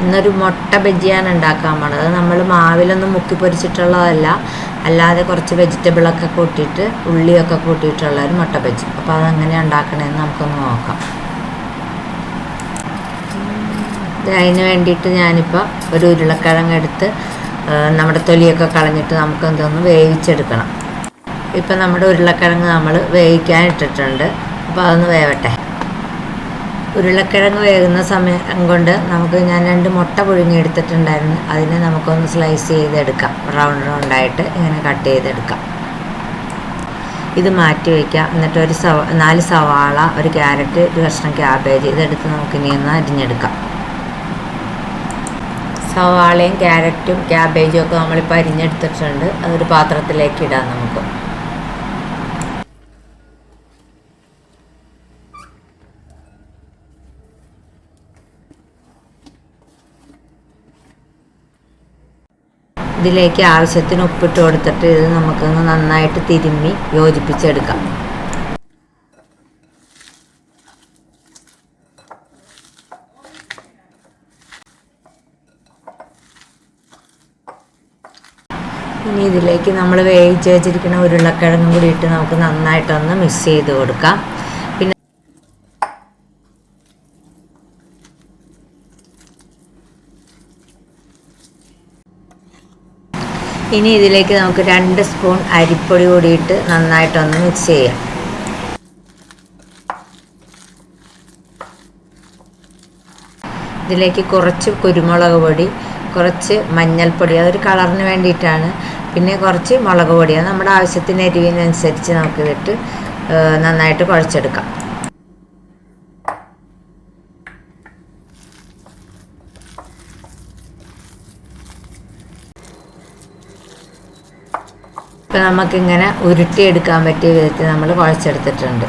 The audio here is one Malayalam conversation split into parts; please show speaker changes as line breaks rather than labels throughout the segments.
ഇന്നൊരു മുട്ട ബജിയാണ് ഉണ്ടാക്കാൻ പോണത്. നമ്മൾ മാവിലൊന്നും മുക്കി പൊരിച്ചിട്ടുള്ളതല്ല. അല്ലാതെ കുറച്ച് വെജിറ്റബിളൊക്കെ കൂട്ടിയിട്ട് ഉള്ളിയൊക്കെ കൂട്ടിയിട്ടുള്ള ഒരു മുട്ട ബജി അപ്പോൾ അതെങ്ങനെയാണ് ഉണ്ടാക്കണതെന്ന് നമുക്കൊന്ന് നോക്കാം. അതിന് വേണ്ടിയിട്ട് ഞാനിപ്പോൾ ഒരു ഉരുളക്കിഴങ്ങ് എടുത്ത് നമ്മുടെ തൊലിയൊക്കെ കളഞ്ഞിട്ട് നമുക്ക് എന്തൊന്ന് വേവിച്ചെടുക്കണം. ഇപ്പം നമ്മുടെ ഉരുളക്കിഴങ്ങ് നമ്മൾ വേവിക്കാൻ ഇട്ടിട്ടുണ്ട്. അപ്പോൾ അതൊന്ന് വേവട്ടെ. ഉരുളക്കിഴങ്ങ് വേകുന്ന സമയം കൊണ്ട് നമുക്ക് ഞാൻ രണ്ട് മുട്ട പുഴുങ്ങിയെടുത്തിട്ടുണ്ടായിരുന്നു. അതിനെ നമുക്കൊന്ന് സ്ലൈസ് ചെയ്തെടുക്കാം. റൗണ്ട് റൗണ്ടായിട്ട് ഇങ്ങനെ കട്ട് ചെയ്തെടുക്കാം. ഇത് മാറ്റി വയ്ക്കാം എന്നിട്ട് ഒരു സവ നാല് സവാള ഒരു ക്യാരറ്റ് ഒരു കഷ്ണം ക്യാബേജ് ഇതെടുത്ത് നമുക്കിനി ഒന്ന് അരിഞ്ഞെടുക്കാം. സവാളയും ക്യാരറ്റും ക്യാബേജും ഒക്കെ നമ്മളിപ്പോൾ അരിഞ്ഞെടുത്തിട്ടുണ്ട്. അതൊരു പാത്രത്തിലേക്ക് ഇടാം നമുക്ക്. ഇതിലേക്ക് ആവശ്യത്തിന് ഉപ്പിട്ട് കൊടുത്തിട്ട് ഇത് നമുക്കൊന്ന് നന്നായിട്ട് തിരുമ്മി യോജിപ്പിച്ചെടുക്കാം. ഇനി ഇതിലേക്ക് നമ്മൾ വേവിച്ച് വെച്ചിരിക്കുന്ന ഉരുളക്കിഴങ്ങും കൂടി ഇട്ട് നമുക്ക് നന്നായിട്ടൊന്ന് മിക്സ് ചെയ്ത് കൊടുക്കാം പിന്നെ ഇനി ഇതിലേക്ക് നമുക്ക് രണ്ട് സ്പൂൺ അരിപ്പൊടി കൂടിയിട്ട് നന്നായിട്ടൊന്ന് മിക്സ് ചെയ്യാം. ഇതിലേക്ക് കുറച്ച് കുരുമുളക് പൊടി കുറച്ച് മഞ്ഞൾപ്പൊടി അതൊരു കളറിന് വേണ്ടിയിട്ടാണ്. പിന്നെ കുറച്ച് മുളക് പൊടി അത് നമ്മുടെ ആവശ്യത്തിന് എരിവിനനുസരിച്ച് നമുക്കിതിട്ട് നന്നായിട്ട് കുഴച്ചെടുക്കാം. ഇപ്പം നമുക്കിങ്ങനെ ഉരുട്ടിയെടുക്കാൻ പറ്റിയ വിധത്തിൽ നമ്മൾ കുഴച്ചെടുത്തിട്ടുണ്ട്.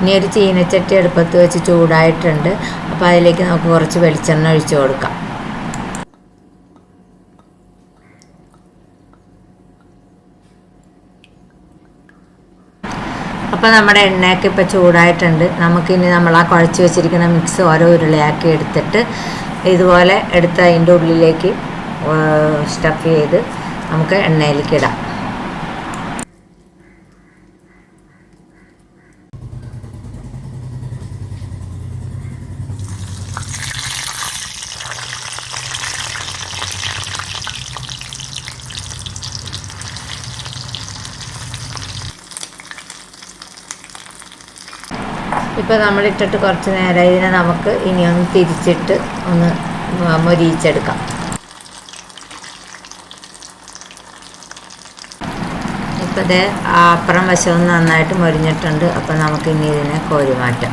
ഇനി ഒരു ചീനച്ചട്ടി അടുപ്പത്ത് വെച്ച് ചൂടായിട്ടുണ്ട്. അപ്പോൾ അതിലേക്ക് നമുക്ക് കുറച്ച് വെളിച്ചെണ്ണ ഒഴിച്ചു കൊടുക്കാം. അപ്പോൾ നമ്മുടെ എണ്ണയൊക്കെ ഇപ്പോൾ ചൂടായിട്ടുണ്ട്. നമുക്കിനി നമ്മൾ ആ കുഴച്ച് വെച്ചിരിക്കുന്ന മിക്സ് ഓരോ ഉരുളയാക്കി എടുത്തിട്ട് ഇതുപോലെ എടുത്ത് അതിന്റെ ഉള്ളിലേക്ക് സ്റ്റഫ് ചെയ്ത് നമുക്ക് എണ്ണയിലേക്ക് ഇടാം. ഇപ്പോൾ നമ്മൾ ഇട്ടിട്ട് കുറച്ച് നേരം ഇതിനെ നമുക്ക് ഇനി ഒന്ന് തിരിച്ചിട്ട് ഒന്ന് മൊരിയിച്ചെടുക്കാം. ഇപ്പോൾ ഇത് അപ്പുറം വശം നന്നായിട്ട് മൊരിഞ്ഞിട്ടുണ്ട്. അപ്പോൾ നമുക്ക് ഇനി ഇതിനെ കോരി മാറ്റാം.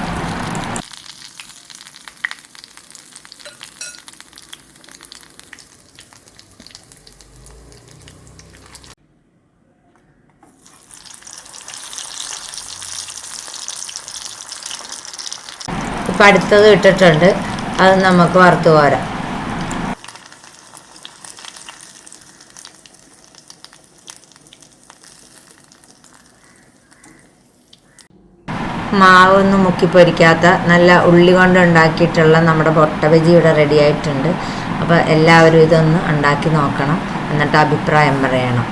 ഇപ്പം അടുത്തത് ഇട്ടിട്ടുണ്ട്. അത് നമുക്ക് വറുത്ത് പോരാം മാവൊന്നും മുക്കി പൊരിക്കാത്ത നല്ല ഉള്ളി കൊണ്ട് ഉണ്ടാക്കിയിട്ടുള്ള നമ്മുടെ പൊട്ടബജി ഇവിടെ റെഡി ആയിട്ടുണ്ട്. അപ്പോൾ എല്ലാവരും ഇതൊന്ന് ഉണ്ടാക്കി നോക്കണം. എന്നിട്ട് അഭിപ്രായം പറയണം.